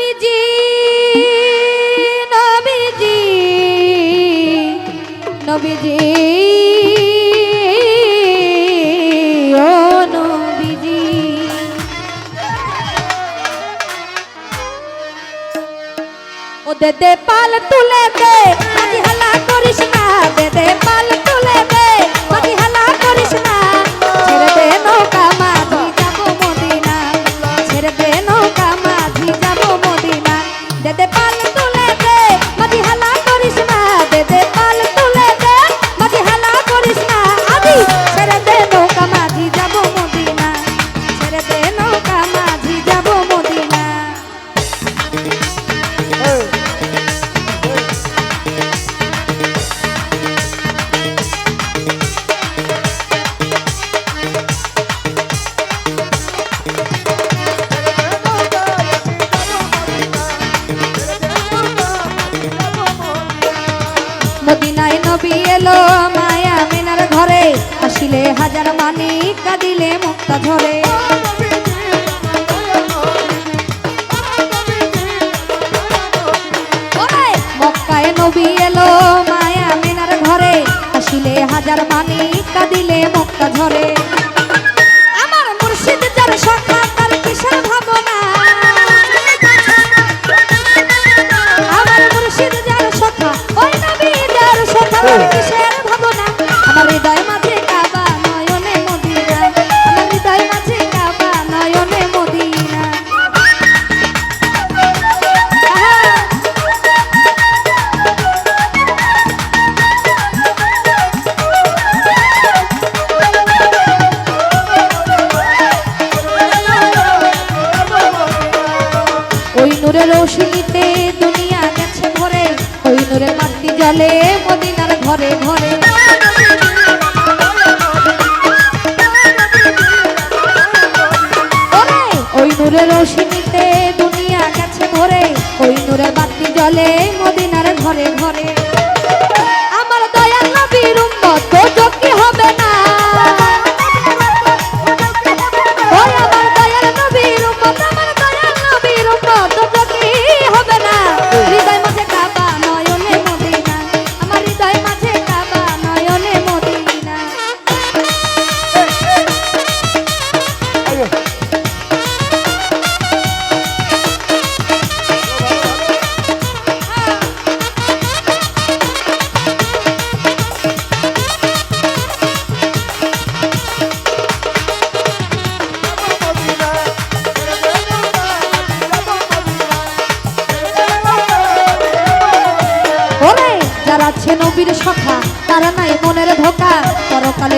নবীজি নবীজি নবীজি ও নবীজি। ও দে দে পাল তুলে নবী এলো মায়া মেনার ঘরে। আসিলে হাজার মানি কাঁদিলে মুক্তা ওরে! মক্কায় নবী এলো মায়া মেনার ঘরে। আসিলে হাজার মানি কাঁদিলে মুক্তা ঝরে। আমার মুর্শিদ যার সখা রৌশনীতে দুনিয়া গেছে ভরে। ওই নূরে মাটি জলে মদিনার ঘরে ঘরে! ওই নূরে দুনিয়া গেছে ভরে। ওই নূরে বাতি জলে মদিনার ঘরে ঘরে।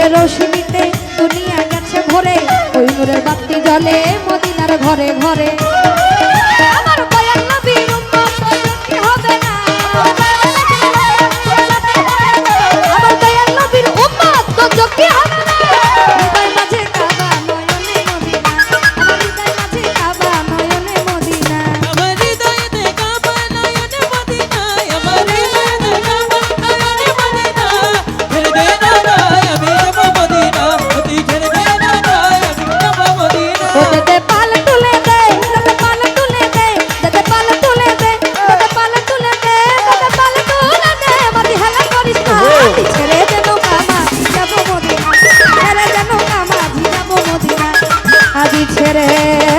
নূরের রশ্মিতে দুনিয়া গেছে ভরে। ওই নূরের বাতি জলে মদিনার ঘরে ঘরে। আমার রে।